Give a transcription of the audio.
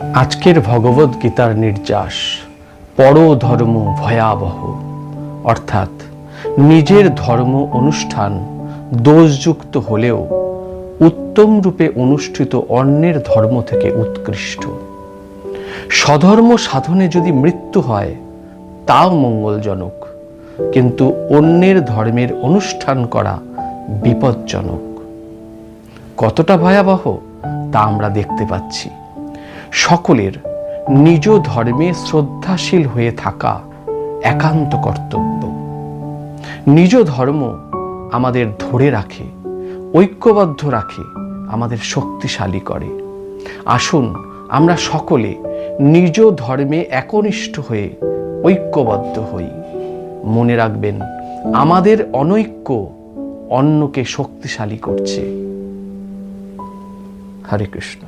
আজকের ভগবদ গীতার নির্যাস পরধর্ম ভয়াবহ। অর্থাৎ নিজের ধর্ম অনুষ্ঠান দোষযুক্ত হলেও উত্তম রূপে অনুষ্ঠিত অন্যের ধর্ম থেকে উৎকৃষ্ট। স্বধর্ম সাধনে যদি মৃত্যু হয়, তাও মঙ্গলজনক। কিন্তু অন্যের ধর্মের অনুষ্ঠান করা বিপজ্জনক। কতটা ভয়াবহ, তা আমরা দেখতে পাচ্ছি। সকলের নিজ ধর্মে শ্রদ্ধাশীল হয়ে থাকা একান্ত কর্তব্য। নিজ ধর্ম আমাদের ধরে রাখে, ঐক্যবদ্ধ রাখে, আমাদের শক্তিশালী করে। আসুন আমরা সকলে নিজ ধর্মে একনিষ্ঠ হয়ে ঐক্যবদ্ধ হই। মনে রাখবেন, আমাদের অনৈক্য অন্যকে শক্তিশালী করছে। হরে কৃষ্ণ।